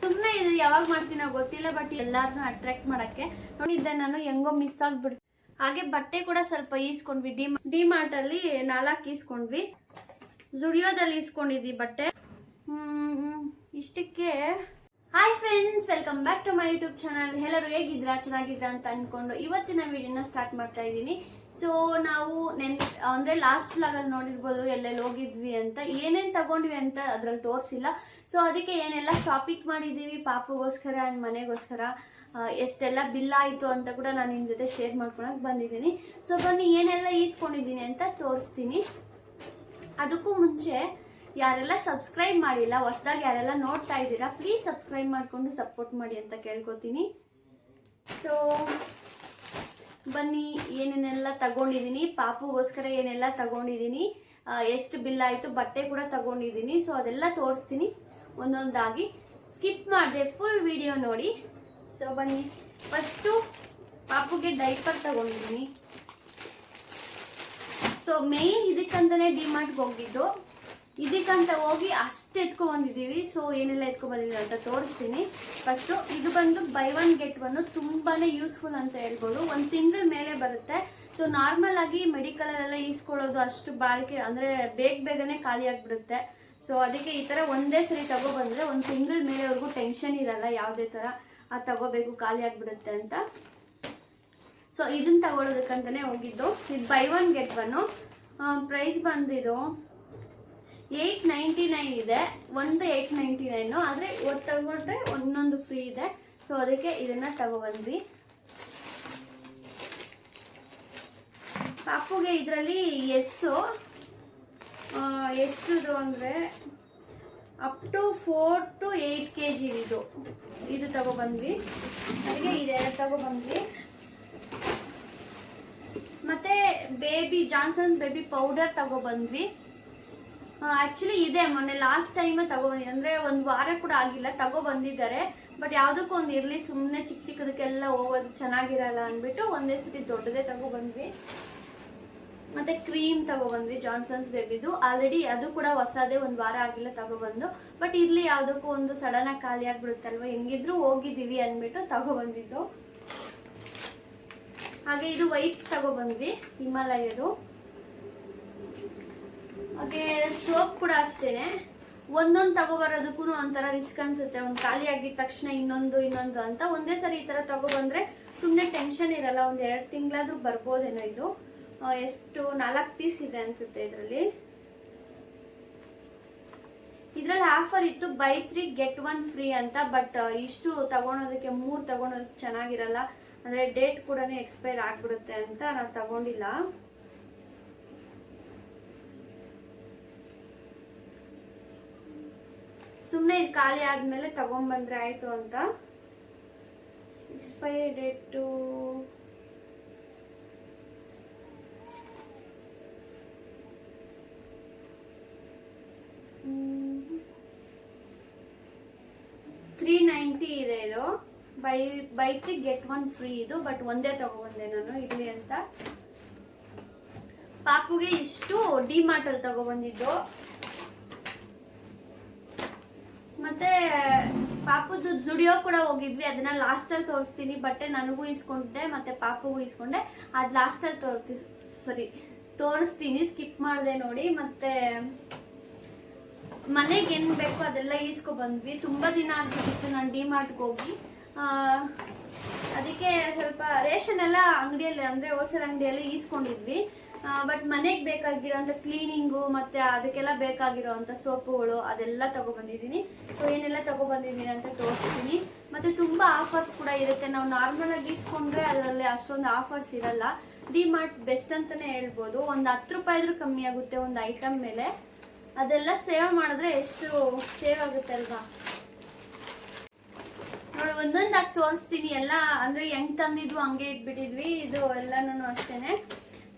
ಸುಮ್ಮನೆ ಇದು ಯಾವಾಗ ಮಾಡ್ತೀನೋ ಗೊತ್ತಿಲ್ಲ ಬಟ್ ಎಲ್ಲಾರನ್ನೂ ಅಟ್ರಾಕ್ಟ್ ಮಾಡಕ್ಕೆ. ನೋಡಿದ್ದೆ ನಾನು ಹೆಂಗೋ ಮಿಸ್ ಆಗ್ಬಿಡ್ತು. ಹಾಗೆ ಬಟ್ಟೆ ಕೂಡ ಸ್ವಲ್ಪ ಈಸ್ಕೊಂಡ್ವಿ. ಡಿ ಡಿ ಮಾರ್ಟ್ ಅಲ್ಲಿ ನಾಲ್ಕು ಈಸ್ಕೊಂಡ್ವಿ. ಜುಡಿಯೋದಲ್ಲಿ ಈಸ್ಕೊಂಡಿದ್ವಿ ಬಟ್ಟೆ. ಹ್ಮ್. ಇಷ್ಟಕ್ಕೆ hi friends welcome back to my YouTube channel ಎಲ್ಲರೂ ಹೇಗಿದ್ರಾ ಚೆನ್ನಾಗಿದ್ರಾ ಅಂತ ಅಂದ್ಕೊಂಡು ಇವತ್ತಿನ ವಿಡಿಯೋನ ಸ್ಟಾರ್ಟ್ ಮಾಡ್ತಾ ಇದ್ದೀನಿ. ಸೊ ನಾವು ನೆನ್ ಅಂದರೆ ಲಾಸ್ಟ್ ವ್ಲಾಗಲ್ಲಿ ನೋಡಿರ್ಬೋದು, ಎಲ್ಲೆಲ್ಲಿ ಹೋಗಿದ್ವಿ ಅಂತ, ಏನೇನು ತಗೊಂಡ್ವಿ ಅಂತ ಅದ್ರಲ್ಲಿ ತೋರಿಸಿಲ್ಲ. ಸೊ ಅದಕ್ಕೆ ಏನೆಲ್ಲ ಶಾಪಿಂಗ್ ಮಾಡಿದ್ದೀವಿ, ಪಾಪಗೋಸ್ಕರ ಆ್ಯಂಡ್ ಮನೆಗೋಸ್ಕರ ಎಷ್ಟೆಲ್ಲ ಬಿಲ್ ಆಯಿತು ಅಂತ ಕೂಡ ನಾನು ನಿಮ್ಮ ಜೊತೆ ಶೇರ್ ಮಾಡ್ಕೊಳಕ್ಕೆ ಬಂದಿದ್ದೀನಿ. ಸೊ ಬನ್ನಿ, ಏನೆಲ್ಲ ಈಸ್ಕೊಂಡಿದ್ದೀನಿ ಅಂತ ತೋರಿಸ್ತೀನಿ. ಅದಕ್ಕೂ ಮುಂಚೆ ಯಾರೆಲ್ಲ ಸಬ್ಸ್ಕ್ರೈಬ್ ಮಾಡಿಲ್ಲ, ಹೊಸ್ದಾಗಿ ಯಾರೆಲ್ಲ ನೋಡ್ತಾ ಇದ್ದೀರಾ ಪ್ಲೀಸ್ ಸಬ್ಸ್ಕ್ರೈಬ್ ಮಾಡಿಕೊಂಡು ಸಪೋರ್ಟ್ ಮಾಡಿ ಅಂತ ಕೇಳ್ಕೊತೀನಿ. ಸೊ ಬನ್ನಿ, ಏನೇನೆಲ್ಲ ತಗೊಂಡಿದ್ದೀನಿ, ಪಾಪುಗೋಸ್ಕರ ಏನೆಲ್ಲ ತಗೊಂಡಿದ್ದೀನಿ ಎಷ್ಟು ಬಿಲ್ ಆಯಿತು, ಬಟ್ಟೆ ಕೂಡ ತಗೊಂಡಿದ್ದೀನಿ ಸೊ ಅದೆಲ್ಲ ತೋರಿಸ್ತೀನಿ ಒಂದೊಂದಾಗಿ. ಸ್ಕಿಪ್ ಮಾಡಿದೆ ಫುಲ್ ವಿಡಿಯೋ ನೋಡಿ. ಸೊ ಬನ್ನಿ ಫಸ್ಟು ಪಾಪುಗೆ ಡೈಪರ್ ತಗೊಂಡಿದ್ದೀನಿ. ಸೊ ಮೇಯ್ನ್ ಇದಕ್ಕಂತಲೇ ಡಿಮಾರ್ಟ್ಗೆ ಹೋಗಿದ್ದು. ಇದಕ್ಕಂತ ಹೋಗಿ ಅಷ್ಟು ಎತ್ಕೊಂಡ್ ಬಂದಿದ್ದೀವಿ. ಸೊ ಏನೆಲ್ಲ ಎತ್ಕೊಂಡ್ ಬಂದಿದ್ದೀವಿ ಅಂತ ತೋರಿಸ್ತೀನಿ. ಫಸ್ಟು ಇದು ಬಂದು ಬೈ ಒನ್ ಗೆಟ್ ಒನ್ ತುಂಬಾ ಯೂಸ್ಫುಲ್ ಅಂತ ಹೇಳ್ಬೋದು. ಒಂದು ತಿಂಗಳ ಮೇಲೆ ಬರುತ್ತೆ. ಸೊ ನಾರ್ಮಲ್ ಆಗಿ ಮೆಡಿಕಲಲ್ಲೆಲ್ಲ ಈಸ್ಕೊಳ್ಳೋದು ಅಷ್ಟು ಬಾಳಿಕೆ, ಅಂದರೆ ಬೇಗ ಬೇಗನೆ ಖಾಲಿ ಆಗಿಬಿಡುತ್ತೆ. ಸೊ ಅದಕ್ಕೆ ಈ ಥರ ಒಂದೇ ಸರಿ ತಗೊಬಂದ್ರೆ ಒಂದು ತಿಂಗಳ ಮೇಲೆವರೆಗೂ ಟೆನ್ಷನ್ ಇರಲ್ಲ. ಯಾವುದೇ ಥರ ಅದು ತಗೋಬೇಕು, ಖಾಲಿ ಆಗಿಬಿಡುತ್ತೆ ಅಂತ. ಸೊ ಇದನ್ನು ತಗೊಳ್ಳೋದಕ್ಕಂತಲೇ ಹೋಗಿದ್ದು. ಇದು buy one get one price ಬಂದಿದ್ದು ಏಯ್ಟ್ ನೈಂಟಿ ನೈನ್ ಇದೆ, ಒಂದು ಏಯ್ಟ್ ನೈಂಟಿ ನೈನು ಆದರೆ ಒಟ್ಟು ತಗೊಂಡ್ರೆ ಒಂದೊಂದು ಫ್ರೀ ಇದೆ. ಸೊ ಅದಕ್ಕೆ ಇದನ್ನು ತಗೊಬಂದ್ವಿ. ಪಾಪುಗೆ ಇದರಲ್ಲಿ ಎಸ್ಸು. ಎಷ್ಟುದು ಅಂದರೆ up to four to eight K G ಇದು. ಇದು ತಗೊಬಂದ್ವಿ. ಅದಕ್ಕೆ ಇದೆರಡು ತಗೊಬಂದ್ವಿ. ಮತ್ತೆ ಬೇಬಿ ಜಾನ್ಸನ್ಸ್ ಬೇಬಿ ಪೌಡರ್ ತಗೊಬಂದ್ವಿ. ಆ್ಯಕ್ಚುಲಿ ಇದೆ. ಮೊನ್ನೆ ಲಾಸ್ಟ್ ಟೈಮ್ ತಗೊಬಂದಿ ಅಂದರೆ ಒಂದು ವಾರ ಕೂಡ ಆಗಿಲ್ಲ. ತಗೊಬಂದಿದ್ದಾರೆ ಬಟ್ ಯಾವುದಕ್ಕೂ ಒಂದು ಇರಲಿ ಸುಮ್ಮನೆ ಚಿಕ್ಕ ಚಿಕ್ಕದಕ್ಕೆಲ್ಲ ಹೋಗೋದು ಚೆನ್ನಾಗಿರಲ್ಲ ಅಂದ್ಬಿಟ್ಟು ಒಂದೇ ಸತಿ ದೊಡ್ಡದೇ ತಗೊಬಂದ್ವಿ ಮತ್ತೆ ಕ್ರೀಮ್ ತಗೊಬಂದ್ವಿ ಜಾನ್ಸನ್ಸ್ ಬೇಬಿದು ಆಲ್ರೆಡಿ ಅದು ಕೂಡ ಹೊಸದೇ ಒಂದು ವಾರ ಆಗಿಲ್ಲ ತಗೊಬಂದು ಬಟ್ ಇಲ್ಲಿ ಯಾವುದಕ್ಕೂ ಒಂದು ಸಡನ್ ಆಗಿ ಖಾಲಿ ಆಗ್ಬಿಡುತ್ತಲ್ವ? ಹೆಂಗಿದ್ರು ಹೋಗಿದ್ದೀವಿ ಅಂದ್ಬಿಟ್ಟು ತಗೊಬಂದಿದ್ದು ಹಾಗೆ ಇದು ವೈಪ್ಸ್ ತಗೊಬಂದ್ವಿ ಹಿಮಾಲಯದು ಹಾಗೆ ಸೋಪ್ ಕೂಡ ಅಷ್ಟೇನೆ. ಒಂದೊಂದು ತಗೊಬರೋದಕ್ಕೂ ಒಂಥರ ರಿಸ್ಕ್ ಅನ್ಸುತ್ತೆ. ಒಂದು ಖಾಲಿ ಆಗಿದ ತಕ್ಷಣ ಇನ್ನೊಂದು ಇನ್ನೊಂದು ಅಂತ ಒಂದೇ ಸರಿ ಈ ಥರ ತಗೊಬಂದ್ರೆ ಸುಮ್ಮನೆ ಟೆನ್ಷನ್ ಇರಲ್ಲ. ಒಂದು ಎರಡು ತಿಂಗಳಾದರೂ ಬರ್ಬೋದೇನೋ ಇದು. ಎಷ್ಟು ನಾಲ್ಕು ಪೀಸ್ ಇದೆ ಅನ್ಸುತ್ತೆ ಇದರಲ್ಲಿ. ಇದರಲ್ಲಿ ಆಫರ್ ಇತ್ತು buy three get one free ಅಂತ. ಬಟ್ ಇಷ್ಟು ತಗೊಳೋದಕ್ಕೆ ಮೂರು ತಗೊಳೋದಕ್ಕೆ ಚೆನ್ನಾಗಿರಲ್ಲ. ಅಂದರೆ ಡೇಟ್ ಕೂಡ ಎಕ್ಸ್ಪೈರ್ ಆಗಿಬಿಡುತ್ತೆ ಅಂತ ನಾವು ತಗೊಂಡಿಲ್ಲ. ಸುಮ್ಮನೆ ಇದು ಖಾಲಿ ಆದಮೇಲೆ ತಗೊಂಬಂದ್ರೆ ಆಯಿತು ಅಂತ. ಎಕ್ಸ್ಪೈರಿ ಡೇಟು ತ್ರೀ ನೈಂಟಿ ಇದೆ ಇದು. Buy buy three get one free ಇದು ಬಟ್ ಒಂದೇ ತಗೊಬಂದೆ ನಾನು ಇಲ್ಲಿ ಅಂತ. ಪಾಪುಗೆ ಇಷ್ಟು ಡಿ ಮಾರ್ಟಲ್ಲಿ ತಗೊಬಂದಿದ್ದು. ಮತ್ತೆ ಪಾಪುದು ಜುಡಿಯೋ ಕೂಡ ಹೋಗಿದ್ವಿ, ಅದನ್ನ ಲಾಸ್ಟಲ್ಲಿ ತೋರಿಸ್ತೀನಿ, ಬಟ್ಟೆ ನನಗೂ ಇಸ್ಕೊಂಡೆ ಮತ್ತೆ ಪಾಪುಗೂ ಇಸ್ಕೊಂಡೆ ಅದು ಲಾಸ್ಟಲ್ಲಿ ತೋರ್ತಿ ಸಾರಿ ತೋರಿಸ್ತೀನಿ ಸ್ಕಿಪ್ ಮಾಡಿದೆ ನೋಡಿ, ಮತ್ತೆ ಮನೆಗೆ ಏನು ಬೇಕೋ ಅದೆಲ್ಲ ಈಸ್ಕೊ ಬಂದ್ವಿ. ತುಂಬ ದಿನ ಆಗ್ಬಿಟ್ಟಿತ್ತು ನಾನು ಡಿ ಮಾರ್ಟ್ಗೆ ಹೋಗಿ. ಅದಕ್ಕೆ ಸ್ವಲ್ಪ ರೇಷನ್ ಎಲ್ಲ ಅಂಗಡಿಯಲ್ಲಿ, ಅಂದರೆ ಹೋಲ್ಸೇಲ್ ಅಂಗಡಿಯಲ್ಲಿ ಈಸ್ಕೊಂಡಿದ್ವಿ. ಬಟ್ ಮನೆಗೆ ಬೇಕಾಗಿರೋಂಥ ಕ್ಲೀನಿಂಗು ಮತ್ತು ಅದಕ್ಕೆಲ್ಲ ಬೇಕಾಗಿರೋವಂಥ ಸೋಪುಗಳು ಅದೆಲ್ಲ ತೊಗೊಬಂದಿದ್ದೀನಿ. ಸೊ ಏನೆಲ್ಲ ತೊಗೊಬಂದಿದ್ದೀನಿ ಅಂತ ತೋರಿಸ್ತೀನಿ. ಮತ್ತು ತುಂಬ ಆಫರ್ಸ್ ಕೂಡ ಇರುತ್ತೆ. ನಾವು ನಾರ್ಮಲಾಗಿ ಇಸ್ಕೊಂಡ್ರೆ ಅದರಲ್ಲಿ ಅಷ್ಟೊಂದು ಆಫರ್ಸ್ ಇರಲ್ಲ. ಡಿ ಮಾರ್ಟ್ ಬೆಸ್ಟ್ ಅಂತಲೇ ಹೇಳ್ಬೋದು. ಒಂದು ಹತ್ತು ರೂಪಾಯಿ ಆದರೂ ಕಮ್ಮಿ ಆಗುತ್ತೆ ಒಂದು ಐಟಮ್ ಮೇಲೆ. ಅದೆಲ್ಲ ಸೇವ್ ಮಾಡಿದ್ರೆ ಎಷ್ಟು ಸೇವ್ ಆಗುತ್ತೆ ಅಲ್ವಾ? ನೋಡಿ, ಒಂದೊಂದಾಗಿ ತೋರಿಸ್ತೀನಿ. ಎಲ್ಲ ಅಂದ್ರೆ ಹೆಂಗ್ ತಂದಿದ್ವು ಹಂಗೆ ಇಟ್ಬಿಟ್ಟಿದ್ವಿ. ಇದು ಎಲ್ಲಾನು ಅಷ್ಟೇನೆ.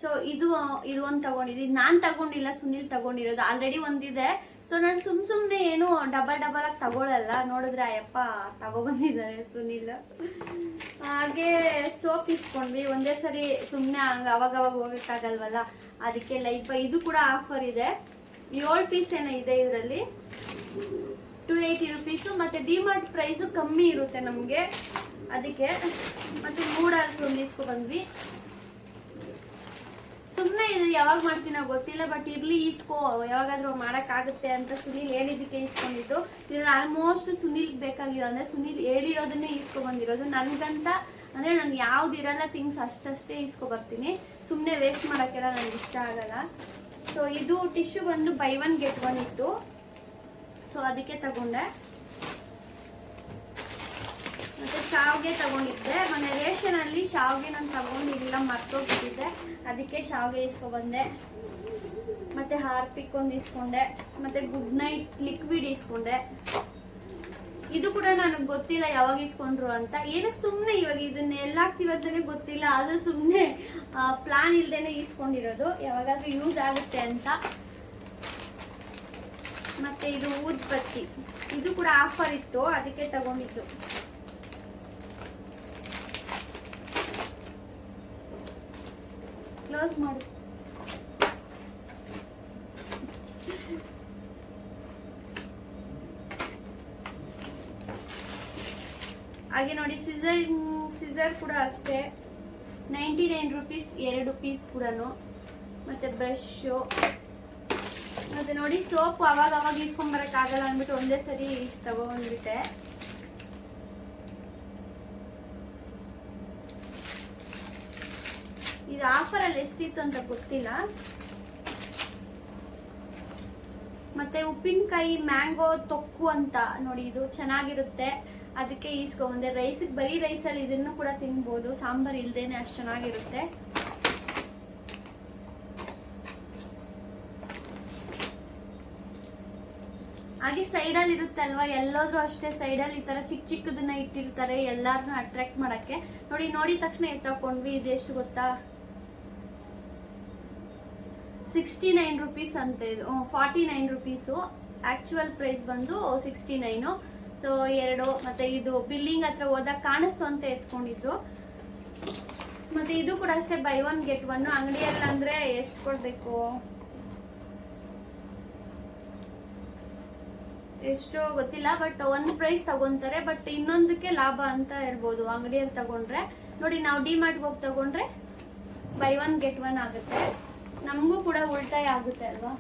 ಸೊ ಇದು ಇದು ಒಂದು ತಗೊಂಡಿದ್ವಿ ನಾನು ತಗೊಂಡಿಲ್ಲ, ಸುನಿಲ್ ತಗೊಂಡಿರೋದು ಆಲ್ರೆಡಿ ಒಂದಿದೆ. ಸೊ ನಾನು ಸುಮ್ ಸುಮ್ಮನೆ ಏನು ಡಬಲ್ ಡಬಲ್ ಆಗಿ ತಗೊಳಲ್ಲ. ನೋಡಿದ್ರೆ, ಅಯ್ಯಪ್ಪ ತಗೊಬಂದಿದ್ದಾರೆ ಸುನಿಲ್. ಹಾಗೆ ಸೋಪ್ ಇಸ್ಕೊಂಡ್ವಿ ಒಂದೇ ಸರಿ ಸುಮ್ಮನೆ ಹಂಗೆ ಅವಾಗ ಅವಾಗ ಹೋಗಕ್ಕಾಗಲ್ವಲ್ಲ. ಅದಕ್ಕೆ ಲೈಫ್ ಇದು ಕೂಡ ಆಫರ್ ಇದೆ. ಏಳು ಪೀಸ್ ಏನೋ ಇದೆ ಇದರಲ್ಲಿ. ಟು ಏಯ್ಟಿ ರುಪೀಸು ಮತ್ತು ಡಿಮಾರ್ಟ್ ಪ್ರೈಸು ಕಮ್ಮಿ ಇರುತ್ತೆ ನಮಗೆ. ಅದಕ್ಕೆ ಮತ್ತು ಮೂಡಲ್ಸ್ ಒಂದು ಇಸ್ಕೊ ಬಂದ್ವಿ ಸುಮ್ಮನೆ ಇದು ಯಾವಾಗ ಮಾಡ್ತೀನೋ ಗೊತ್ತಿಲ್ಲ ಬಟ್ ಇರ್ಲಿ ಇಸ್ಕೋ ಯಾವಾಗಾದ್ರೂ ಮಾಡೋಕ್ಕಾಗುತ್ತೆ ಅಂತ ಸುನಿಲ್ ಹೇಳಿದ್ದಕ್ಕೆ ಇಸ್ಕೊಂಡಿದ್ದು ಇದ್ರಲ್ಲಿ ಆಲ್ಮೋಸ್ಟ್ ಸುನಿಲ್ ಬೇಕಾಗಿರೋ, ಅಂದರೆ ಸುನಿಲ್ ಹೇಳಿರೋದನ್ನೇ ಇಸ್ಕೊ ಬಂದಿರೋದು. ನನಗಂತ, ಅಂದರೆ ನಾನು ಯಾವ್ದು ಇರಲ್ಲ ಥಿಂಗ್ಸ್ ಅಷ್ಟಷ್ಟೇ ಬರ್ತೀನಿ. ಸುಮ್ಮನೆ ವೇಸ್ಟ್ ಮಾಡೋಕ್ಕೆಲ್ಲ ನನಗೆ ಇಷ್ಟ ಆಗಲ್ಲ. ಸೊ ಇದು ಟಿಶ್ಯೂ ಬಂದು ಬೈ ಒನ್ ಗೆಟ್ ಒನ್ ಇತ್ತು. ಸೊ ಅದಕ್ಕೆ ತಗೊಂಡೆ. ಮತ್ತೆ ಶಾವಿಗೆ ತಗೊಂಡಿದ್ದೆ. ಮೊನ್ನೆ ರೇಷನಲ್ಲಿ ಶಾವಿಗೆ ನಾನು ತಗೊಂಡಿಲ್ಲ ಮರ್ತೋಗ್ಬಿಟ್ಟಿದ್ದೆ ಅದಕ್ಕೆ ಶಾವಿಗೆ ಇಸ್ಕೊಬಂದೆ. ಮತ್ತೆ ಹಾರ್ಪಿಕ್ ಒಂದು ಇಸ್ಕೊಂಡೆ. ಮತ್ತೆ ಗುಡ್ ನೈಟ್ ಲಿಕ್ವಿಡ್ ಇಸ್ಕೊಂಡೆ. ಇದು ಕೂಡ ನನಗೆ ಗೊತ್ತಿಲ್ಲ ಯಾವಾಗ ಇಸ್ಕೊಂಡ್ರು ಅಂತ. ಏನಕ್ಕೆ ಸುಮ್ಮನೆ ಇವಾಗ ಇದನ್ನ ಎಲ್ಲ ಗೊತ್ತಿಲ್ಲ. ಆದ್ರೂ ಸುಮ್ಮನೆ ಪ್ಲಾನ್ ಇಲ್ದೇನೆ ಇಸ್ಕೊಂಡಿರೋದು. ಯಾವಾಗಾದ್ರೂ ಯೂಸ್ ಆಗುತ್ತೆ ಅಂತ. ಮತ್ತೆ ಇದು ಊದ್ಬತ್ತಿ. ಇದು ಕೂಡ ಆಫರ್ ಇತ್ತು. ಅದಕ್ಕೆ ತಗೊಂಡಿದ್ದು. ಕ್ಲೋಸ್ ಮಾಡಿ. ಹಾಗೆ ನೋಡಿ ಸಿಸರ್ ಸಿಸರ್ ಕೂಡ ಅಷ್ಟೇ. ನೈಂಟಿ ನೈನ್ ರುಪೀಸ್ ಎರಡು ಪೀಸ್ ಕೂಡ ಮತ್ತೆ ಬ್ರಷು ಮತ್ತೆ ನೋಡಿ ಸೋಪ್ ಅವಾಗ ಅವಾಗ ಆಗಲ್ಲ ಅಂದ್ಬಿಟ್ಟು ಒಂದೇ ಸರಿ ಇಷ್ಟು ತಗೊಂಡ್ಬಿಟ್ಟೆ. ಇದು ಆಫರ್ ಅಲ್ಲಿ ಎಷ್ಟಿತ್ತು ಅಂತ ಗೊತ್ತಿಲ್ಲ. ಮತ್ತೆ ಉಪ್ಪಿನಕಾಯಿ ಮ್ಯಾಂಗೋ ತೊಕ್ಕು ಅಂತ ನೋಡಿ ಇದು ಚೆನ್ನಾಗಿರುತ್ತೆ. ಅದಕ್ಕೆ ಈಸ್ಕೊಂಬಂದೆ ರೈಸಿಗೆ ಬರೀ ರೈಸಲ್ಲಿ ಇದನ್ನು ಕೂಡ ತಿನ್ಬೋದು. ಸಾಂಬಾರ್ ಇಲ್ಲದೇನೆ ಅಷ್ಟು ಚೆನ್ನಾಗಿರುತ್ತೆ. ಹಾಗೆ ಸೈಡಲ್ಲಿ ಇರುತ್ತಲ್ವಾ ಎಲ್ಲಾದ್ರೂ ಅಷ್ಟೇ ಸೈಡಲ್ಲಿ ಈ ತರ ಚಿಕ್ಕ ಚಿಕ್ಕದನ್ನ ಇಟ್ಟಿರ್ತಾರೆ. ಎಲ್ಲಾರನ್ನೂ ಅಟ್ರಾಕ್ಟ್ ಮಾಡಕ್ಕೆ. ನೋಡಿ, ನೋಡಿದ ತಕ್ಷಣ ಎತ್ತಾಕೊಂಡ್ವಿ ಇದೆಷ್ಟು ಗೊತ್ತಾ? ಸಿಕ್ಸ್ಟಿ ನೈನ್ ರುಪೀಸ್ ಅಂತ ಇದು. Forty nine rupees actual price ಬಂದು ಸಿಕ್ಸ್ಟಿ ನೈನು ಸೊ ಎರಡು, ಮತ್ತೆ ಇದು ಬಿಲ್ಲಿಂಗ್ ಹತ್ರ ಹೋದಾಗ ಕಾಣಿಸ್ತು ಅಂತ ಎತ್ಕೊಂಡಿದ್ದು. ಮತ್ತೆ ಇದು ಕೂಡ ಅಷ್ಟೇ ಬೈ ಒನ್ ಗೆಟ್ ಒನ್ ಅಂಗಡಿಯಲ್ಲಿ ಅಂದರೆ ಎಷ್ಟು ಕೊಡಬೇಕು? ಎಷ್ಟೋ ಗೊತ್ತಿಲ್ಲ ಬಟ್ ಒಂದು ಪ್ರೈಸ್ ತಗೊಂತಾರೆ ಬಟ್ ಇನ್ನೊಂದಕ್ಕೆ ಲಾಭ ಅಂತ ಹೇಳ್ಬೋದು. ಅಂಗಡಿಯಲ್ಲಿ ತಗೊಂಡ್ರೆ, ನೋಡಿ, ನಾವು ಡಿ ಮಾರ್ಟ್ಗೆ ಹೋಗಿ ತಗೊಂಡ್ರೆ ಬೈ ಒನ್ ಗೆಟ್ ಒನ್ ಆಗುತ್ತೆ. ನಮಗೂ ಕೂಡ ಉಳಿತಾಯ ಆಗುತ್ತೆ ಅಲ್ವಾ?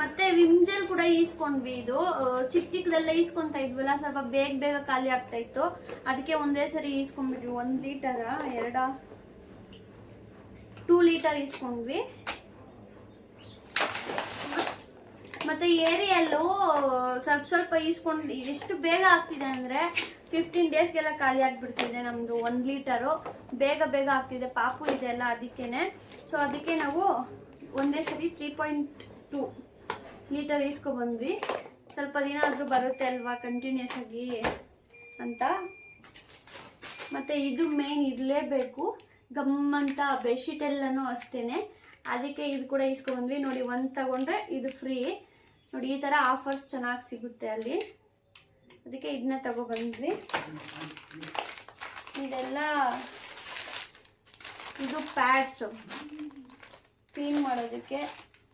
ಮತ್ತೆ ವಿಮ್ಜೆಲ್ ಕೂಡ ಈಸ್ಕೊಂಡ್ವಿ ಇದು. ಚಿಕ್ಕ ಚಿಕ್ಕದೆಲ್ಲ ಈಸ್ಕೊಂತ ಇದ್ವಲ್ಲ, ಸ್ವಲ್ಪ ಬೇಗ ಬೇಗ ಖಾಲಿ ಆಗ್ತಾ ಇತ್ತು. ಅದಕ್ಕೆ ಒಂದೇ ಸರಿ ಈಸ್ಕೊಂಡ್ಬಿಟ್ವಿ. ಒಂದ್ ಲೀಟರ? ಎರಡ? ಟೂ ಲೀಟರ್ ಈಸ್ಕೊಂಡ್ವಿ. ಮತ್ತೆ ಏರಿಯಲ್ಲೂ ಸ್ವಲ್ಪ ಸ್ವಲ್ಪ ಈಸ್ಕೊಂಡು ಎಷ್ಟು ಬೇಗ ಆಗ್ತಿದೆ ಅಂದ್ರೆ ಫಿಫ್ಟೀನ್ ಡೇಸ್ಗೆಲ್ಲ ಖಾಲಿ ಆಗ್ಬಿಡ್ತಿದೆ ನಮ್ಮದು ಒಂದ್ ಲೀಟರು. ಬೇಗ ಬೇಗ ಆಗ್ತಿದೆ, ಪಾಪು ಇದೆ ಅಲ್ಲ ಅದಕ್ಕೇನೆ. ಸೊ ಅದಕ್ಕೆ ನಾವು ಒಂದೇ ಸರಿ ತ್ರೀ ಪಾಯಿಂಟ್ ಟೂ ಲೀಟರ್ ಈಸ್ಕೊಬಂದ್ವಿ ಸ್ವಲ್ಪ ದಿನ ಆದರೂ ಬರುತ್ತೆ ಅಲ್ವಾ ಕಂಟಿನ್ಯೂಸ್ ಆಗಿ ಅಂತ. ಮತ್ತು ಇದು ಮೇನ್ ಇರಲೇಬೇಕು. ಗಮ್ ಅಂತ ಬೆಡ್ಶೀಟ್ ಎಲ್ಲನೂ ಅಷ್ಟೇ ಅದಕ್ಕೆ ಇದು ಕೂಡ ಇಸ್ಕೊಂಡ್ವಿ ನೋಡಿ, ಒಂದು ತಗೊಂಡ್ರೆ ಇದು ಫ್ರೀ ನೋಡಿ, ಈ ಥರ ಆಫರ್ಸ್ ಚೆನ್ನಾಗಿ ಸಿಗುತ್ತೆ ಅಲ್ಲಿ. ಅದಕ್ಕೆ ಇದನ್ನ ತಗೊಬಂದ್ವಿ ಇದೆಲ್ಲ ಇದು ಪ್ಯಾಡ್ಸು ಕ್ಲೀನ್ ಮಾಡೋದಕ್ಕೆ.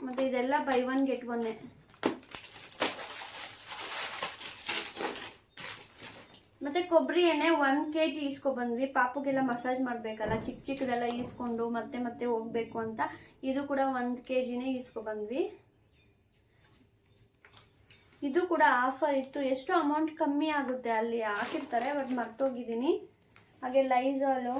ಮತ್ತು ಇದೆಲ್ಲ ಬೈ ಒನ್ ಗೆಟ್ ಒನ್ನೇ ಮತ್ತೆ ಕೊಬ್ಬರಿ ಎಣ್ಣೆ ಒನ್ ಕೆ ಜಿ ಬಂದ್ವಿ. ಪಾಪುಗೆಲ್ಲ ಮಸಾಜ್ ಮಾಡಬೇಕಲ್ಲ ಚಿಕ್ಕ ಚಿಕ್ಕದೆಲ್ಲ ಈಸ್ಕೊಂಡು ಮತ್ತೆ ಮತ್ತೆ ಹೋಗ್ಬೇಕು ಅಂತ. ಇದು ಕೂಡ ಒಂದು ಕೆ ಜಿನೇ ಬಂದ್ವಿ. ಇದು ಕೂಡ ಆಫರ್ ಇತ್ತು. ಎಷ್ಟು ಅಮೌಂಟ್ ಕಮ್ಮಿ ಆಗುತ್ತೆ ಅಲ್ಲಿ ಹಾಕಿರ್ತಾರೆ ಬಟ್ ಮರ್ತೋಗಿದ್ದೀನಿ. ಹಾಗೆ ಲೈಝಾಲು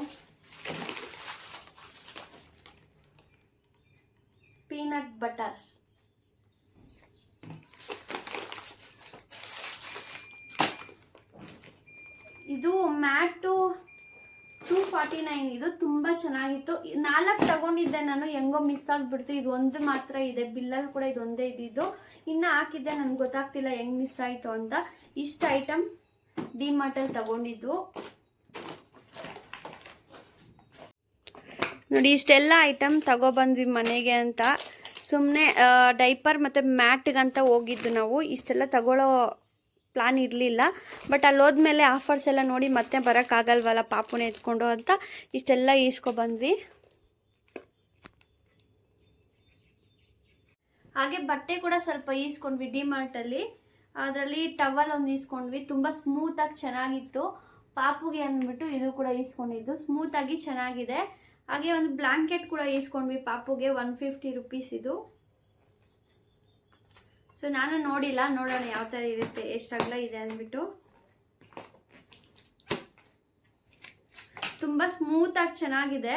ಪೀನಟ್ ಬಟರ್ ಇದು ಮ್ಯಾಟು ಟೂ ಫಾರ್ಟಿ ನೈನ್ ಇದು ತುಂಬ ಚೆನ್ನಾಗಿತ್ತು. ನಾಲ್ಕು ತಗೊಂಡಿದ್ದೆ ನಾನು, ಹೆಂಗೋ ಮಿಸ್ ಆಗಿಬಿಡ್ತು. ಇದು ಒಂದು ಮಾತ್ರ ಇದೆ. ಬಿಲ್ಲಲ್ಲಿ ಕೂಡ ಇದೊಂದೇ ಇದ್ದಿದ್ದು. ಇನ್ನು ಹಾಕಿದ್ದೆ, ನನಗೆ ಗೊತ್ತಾಗ್ತಿಲ್ಲ ಹೆಂಗೆ ಮಿಸ್ ಆಯಿತು ಅಂತ. ಇಷ್ಟು ಐಟಮ್ ಡಿ ಮಾರ್ಟಲ್ಲಿ ತಗೊಂಡಿದ್ದು. ನೋಡಿ, ಇಷ್ಟೆಲ್ಲ ಐಟಮ್ ತಗೊಬಂದ್ವಿ ಮನೆಗೆ ಅಂತ. ಸುಮ್ಮನೆ ಡೈಪರ್ ಮತ್ತು ಮ್ಯಾಟ್ಗಂತ ಹೋಗಿದ್ದು ನಾವು. ಇಷ್ಟೆಲ್ಲ ತಗೊಳ್ಳೋ ಪ್ಲಾನ್ ಇರಲಿಲ್ಲ. ಬಟ್ ಅಲ್ಲಿ ಹೋದ್ಮೇಲೆ ಆಫರ್ಸ್ ಎಲ್ಲ ನೋಡಿ ಮತ್ತೆ ಬರೋಕ್ಕಾಗಲ್ವಲ್ಲ ಪಾಪುನ ಎತ್ಕೊಂಡು ಅಂತ. ಇಷ್ಟೆಲ್ಲ ಈಸ್ಕೊಬಂದ್ವಿ. ಹಾಗೆ ಬಟ್ಟೆ ಕೂಡ ಸ್ವಲ್ಪ ಈಸ್ಕೊಂಡ್ವಿ ಡಿ ಮಾರ್ಟಲ್ಲಿ ಅದರಲ್ಲಿ ಟವಲ್ ಒಂದು ಈಸ್ಕೊಂಡ್ವಿ. ತುಂಬ ಸ್ಮೂತಾಗಿ ಚೆನ್ನಾಗಿತ್ತು. ಪಾಪುಗೆ ಅಂದ್ಬಿಟ್ಟು ಇದು ಕೂಡ ಈಸ್ಕೊಂಡಿದ್ದು. ಸ್ಮೂತಾಗಿ ಚೆನ್ನಾಗಿದೆ. ಹಾಗೆ ಒಂದು ಬ್ಲಾಂಕೆಟ್ ಕೂಡ ಈಸ್ಕೊಂಡ್ವಿ ಪಾಪುಗೆ. ಒನ್ ಫಿಫ್ಟಿ ರುಪೀಸ್ ಇದು. ಸೊ ನಾನು ನೋಡಿಲ್ಲ. ನೋಡೋಣ ಯಾವ ಥರ ಇರುತ್ತೆ, ಎಷ್ಟು ಅಗಲ ಇದೆ ಅಂದ್ಬಿಟ್ಟು. ತುಂಬ ಸ್ಮೂತಾಗಿ ಚೆನ್ನಾಗಿದೆ.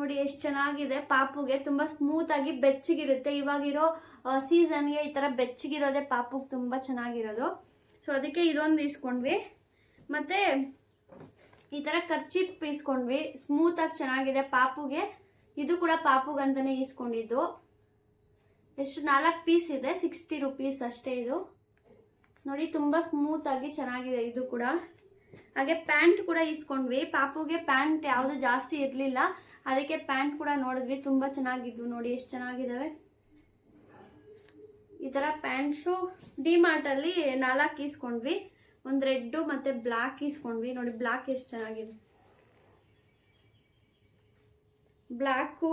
ನೋಡಿ ಎಷ್ಟು ಚೆನ್ನಾಗಿದೆ. ಪಾಪುಗೆ ತುಂಬ ಸ್ಮೂತಾಗಿ ಬೆಚ್ಚಗಿರುತ್ತೆ. ಇವಾಗಿರೋ ಸೀಸನ್ಗೆ ಈ ಥರ ಬೆಚ್ಚಗಿರೋದೇ ಪಾಪುಗೆ ತುಂಬ ಚೆನ್ನಾಗಿರೋದು. ಸೊ ಅದಕ್ಕೆ ಇದೊಂದು ಇಸ್ಕೊಂಡ್ವಿ ಮತ್ತು ಈ ಥರ ಖರ್ಚಿಪ್ ಇಸ್ಕೊಂಡ್ವಿ ಸ್ಮೂತಾಗಿ ಚೆನ್ನಾಗಿದೆ ಪಾಪುಗೆ. ಇದು ಕೂಡ ಪಾಪುಗಂತಲೇ ಈಸ್ಕೊಂಡಿದ್ದು. ಎಷ್ಟು ನಾಲ್ಕು ಪೀಸ್ ಇದೆ. ಸಿಕ್ಸ್ಟಿ ರುಪೀಸ್ ಅಷ್ಟೇ ಇದು. ನೋಡಿ, ತುಂಬ ಸ್ಮೂತಾಗಿ ಚೆನ್ನಾಗಿದೆ ಇದು ಕೂಡ. ಹಾಗೆ ಪ್ಯಾಂಟ್ ಕೂಡ ಇಸ್ಕೊಂಡ್ವಿ ಪಾಪುಗೆ ಪ್ಯಾಂಟ್ ಯಾವುದು ಜಾಸ್ತಿ ಇರಲಿಲ್ಲ. ಅದಕ್ಕೆ ಪ್ಯಾಂಟ್ ಕೂಡ ನೋಡಿದ್ವಿ. ತುಂಬ ಚೆನ್ನಾಗಿದ್ವು ನೋಡಿ, ಎಷ್ಟು ಚೆನ್ನಾಗಿದ್ದಾವೆ ಈ ಥರ ಪ್ಯಾಂಟ್ಸು ಡಿ ಮಾರ್ಟಲ್ಲಿ ನಾಲ್ಕು ಇಸ್ಕೊಂಡ್ವಿ ಒಂದು ರೆಡ್ಡು ಮತ್ತು ಬ್ಲ್ಯಾಕ್ ಇಸ್ಕೊಂಡ್ವಿ ನೋಡಿ ಬ್ಲ್ಯಾಕ್ ಎಷ್ಟು ಚೆನ್ನಾಗಿದೆ. ಬ್ಲ್ಯಾಕು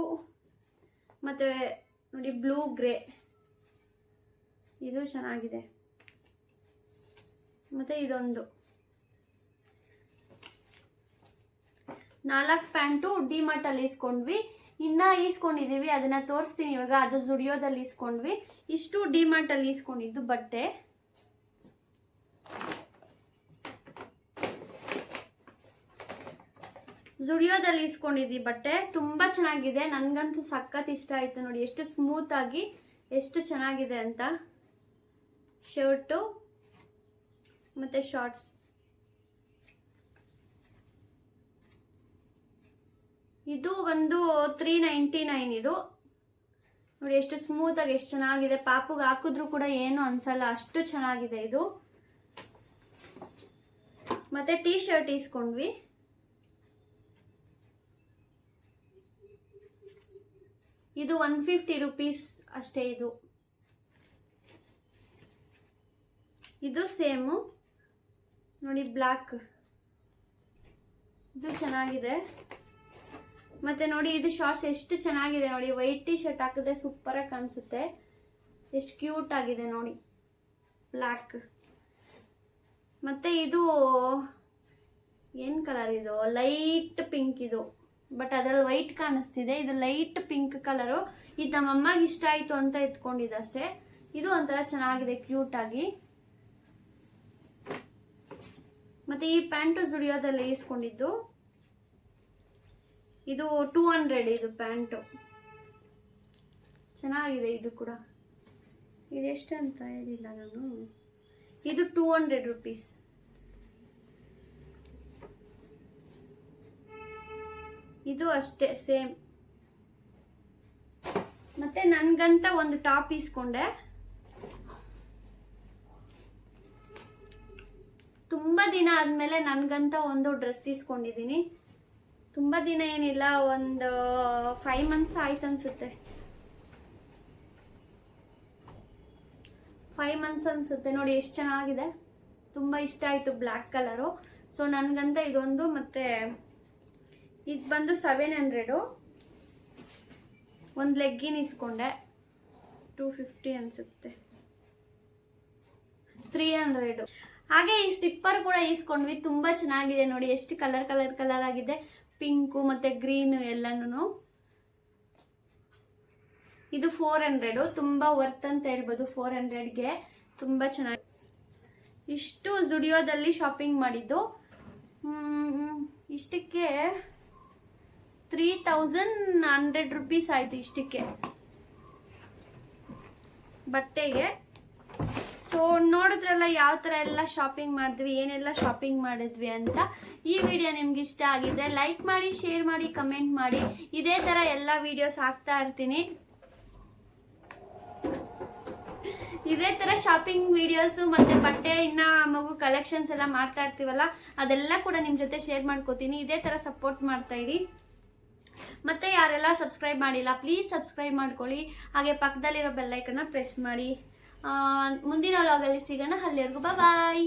ಮತ್ತು ನೋಡಿ, ಬ್ಲೂ, ಗ್ರೇ. ಇದು ಚೆನ್ನಾಗಿದೆ. ಮತ್ತು ಇದೊಂದು. ನಾಲ್ಕು ಪ್ಯಾಂಟು ಡಿ ಮಾರ್ಟಲ್ಲಿ ಇಸ್ಕೊಂಡ್ವಿ. ಇನ್ನ ಈಸ್ಕೊಂಡಿದೀವಿ, ಅದನ್ನ ತೋರಿಸ್ತೀನಿ ಇವಾಗ. ಅದು ಜುಡಿಯೋದಲ್ಲಿ ಇಸ್ಕೊಂಡ್ವಿ. ಇಷ್ಟು ಡಿ ಮಾರ್ಟಲ್ಲಿ ಇಸ್ಕೊಂಡಿದ್ದು ಬಟ್ಟೆ. ಜುಡಿಯೋದಲ್ಲಿ ಇಸ್ಕೊಂಡಿದ್ದೀವಿ ಬಟ್ಟೆ. ತುಂಬಾ ಚೆನ್ನಾಗಿದೆ. ನನ್ಗಂತೂ ಸಖತ್ ಇಷ್ಟ ಆಯ್ತು ನೋಡಿ. ಎಷ್ಟು ಸ್ಮೂತ್ ಆಗಿ, ಎಷ್ಟು ಚೆನ್ನಾಗಿದೆ ಅಂತ. ಶರ್ಟು, ಮತ್ತೆ ಶಾರ್ಟ್ಸ್ ಇದು ಒಂದು ತ್ರೀ ನೈಂಟಿ ನೈನ್ ಇದು. ನೋಡಿ ಎಷ್ಟು ಸ್ಮೂತ್ ಆಗಿ ಎಷ್ಟು ಚೆನ್ನಾಗಿದೆ. ಪಾಪುಗೆ ಹಾಕಿದ್ರು ಕೂಡ ಏನು ಅನ್ಸಲ್ಲ. ಅಷ್ಟು ಚೆನ್ನಾಗಿದೆ ಇದು. ಮತ್ತೆ ಟೀ ಶರ್ಟ್ ಇಸ್ಕೊಂಡ್ವಿ ಇದು ಒನ್ ಫಿಫ್ಟಿ ರುಪೀಸ್ ಅಷ್ಟೇ ಇದು. ಇದು ಸೇಮು. ನೋಡಿ ಬ್ಲ್ಯಾಕ್ ಇದು ಚೆನ್ನಾಗಿದೆ. ಮತ್ತೆ ನೋಡಿ, ಇದು ಶಾರ್ಟ್ಸ್ ಎಷ್ಟು ಚೆನ್ನಾಗಿದೆ ನೋಡಿ. ವೈಟ್ ಟಿ ಶರ್ಟ್ ಹಾಕಿದ್ರೆ ಸೂಪರ್ ಆಗಿ ಕಾಣಿಸುತ್ತೆ. ಎಷ್ಟು ಕ್ಯೂಟ್ ಆಗಿದೆ ನೋಡಿ. ಬ್ಲ್ಯಾಕ್ ಮತ್ತೆ ಇದು, ಏನ್ ಕಲರ್ ಇದು? ಲೈಟ್ ಪಿಂಕ್ ಇದು. ಬಟ್ ಅದ್ರಲ್ಲಿ ವೈಟ್ ಕಾಣಿಸ್ತಿದೆ. ಇದು ಲೈಟ್ ಪಿಂಕ್ ಕಲರು ಇದು ನಮ್ಮ ಅಮ್ಮಗೆ ಇಷ್ಟ ಆಯ್ತು ಅಂತ ಎತ್ಕೊಂಡಿದ್ದೆ ಅಷ್ಟೇ ಇದು ಒಂಥರ ಚೆನ್ನಾಗಿದೆ ಕ್ಯೂಟ್ ಆಗಿ. ಮತ್ತೆ ಈ ಪ್ಯಾಂಟು ಜುಡಿಯೋದಲ್ಲಿ ಇಸ್ಕೊಂಡಿದ್ದು ಇದು ಟೂ ಹಂಡ್ರೆಡ್ ಇದು ಪ್ಯಾಂಟು ಚೆನ್ನಾಗಿದೆ ಇದು ಕೂಡ. ಇದೆಷ್ಟಂತ ಹೇಳಿಲ್ಲ ನಾನು. ಇದು ಟೂ ಹಂಡ್ರೆಡ್ ರುಪೀಸ್ ಇದು ಅಷ್ಟೇ ಸೇಮ್ ಮತ್ತೆ ನನ್ಗಂತ ಒಂದು ಟಾಪ್ ಇಸ್ಕೊಂಡೆ ತುಂಬಾ ದಿನ ಆದ್ಮೇಲೆ ನನ್ಗಂತ ಒಂದು ಡ್ರೆಸ್ ಇಸ್ಕೊಂಡಿದ್ದೀನಿ ತುಂಬಾ ದಿನ ಏನಿಲ್ಲ, ಒಂದು ಫೈವ್ ಮಂತ್ಸ್ ಆಯ್ತು ಅನ್ಸುತ್ತೆ. ಫೈವ್ ಮಂತ್ಸ್ ಅನ್ಸುತ್ತೆ. ನೋಡಿ ಎಷ್ಟು ಚೆನ್ನಾಗಿದೆ. ತುಂಬಾ ಇಷ್ಟ ಆಯ್ತು ಬ್ಲ್ಯಾಕ್ ಕಲರು ಸೊ ನನ್ಗಂತ ಇದೊಂದು ಮತ್ತೆ ಇದು ಬಂದು ಸೆವೆನ್ ಹಂಡ್ರೆಡು ಒಂದು ಲೆಗ್ಗಿನ್ ಇಸ್ಕೊಂಡೆ. ಟೂ ಫಿಫ್ಟಿ ಅನ್ಸುತ್ತೆ. ತ್ರೀ ಹಂಡ್ರೆಡು ಹಾಗೆ ಈ ಸ್ಲಿಪ್ಪರ್ ಕೂಡ ಇಸ್ಕೊಂಡ್ವಿ ತುಂಬಾ ಚೆನ್ನಾಗಿದೆ ನೋಡಿ. ಎಷ್ಟು ಕಲರ್ ಕಲರ್ ಕಲರ್ ಆಗಿದೆ. ಪಿಂಕು ಮತ್ತೆ ಗ್ರೀನ್ ಎಲ್ಲನೂ ಇದು ಫೋರ್ ಹಂಡ್ರೆಡು ತುಂಬಾ ವರ್ತ್ ಅಂತ ಹೇಳ್ಬೋದು ಫೋರ್ ಹಂಡ್ರೆಡ್ಗೆ ತುಂಬಾ ಚೆನ್ನಾಗಿ ಇಷ್ಟು ಜುಡಿಯೋದಲ್ಲಿ ಶಾಪಿಂಗ್ ಮಾಡಿದ್ದು. ಇಷ್ಟಕ್ಕೆ ತ್ರೀ ತೌಸಂಡ್ ಹಂಡ್ರೆಡ್ ರುಪೀಸ್ ಆಯ್ತು ಇಷ್ಟಕ್ಕೆ. ಬಟ್ಟೆಗೆ. ಸೊ ನೋಡಿದ್ರಲ್ಲ ಯಾವ ಥರ ಎಲ್ಲ ಶಾಪಿಂಗ್ ಮಾಡಿದ್ವಿ, ಏನೆಲ್ಲ ಶಾಪಿಂಗ್ ಮಾಡಿದ್ವಿ ಅಂತ ಈ ವಿಡಿಯೋ ನಿಮ್ಗೆ ಇಷ್ಟ ಆಗಿದ್ರೆ ಲೈಕ್ ಮಾಡಿ ಶೇರ್ ಮಾಡಿ ಕಮೆಂಟ್ ಮಾಡಿ. ಇದೇ ಥರ ಎಲ್ಲ ವಿಡಿಯೋಸ್ ಹಾಕ್ತಾ ಇರ್ತೀನಿ. ಇದೇ ತರ ಶಾಪಿಂಗ್ ವಿಡಿಯೋಸ್ ಮತ್ತೆ ಬಟ್ಟೆ, ಇನ್ನ ಮಗು ಕಲೆಕ್ಷನ್ಸ್ ಎಲ್ಲ ಮಾಡ್ತಾ ಇರ್ತೀವಲ್ಲ, ಅದೆಲ್ಲ ಕೂಡ ನಿಮ್ಮ ಜೊತೆ ಶೇರ್ ಮಾಡ್ಕೋತೀನಿ. ಇದೇ ತರ ಸಪೋರ್ಟ್ ಮಾಡ್ತಾ ಇರಿ. ಮತ್ತೆ ಯಾರೆಲ್ಲ ಸಬ್ಸ್ಕ್ರೈಬ್ ಮಾಡಿಲ್ಲ ಪ್ಲೀಸ್ ಸಬ್ಸ್ಕ್ರೈಬ್ ಮಾಡ್ಕೊಳ್ಳಿ. ಹಾಗೆ ಪಕ್ಕದಲ್ಲಿರೋ ಬೆಲ್ಲೈಕನ್ನ ಪ್ರೆಸ್ ಮಾಡಿ. ಮುಂದಿನ ವ್ಲಾಗಲ್ಲಿ ಸಿಗೋಣ. ಅಲ್ಲಿವರೆಗೂ ಬಾಯ್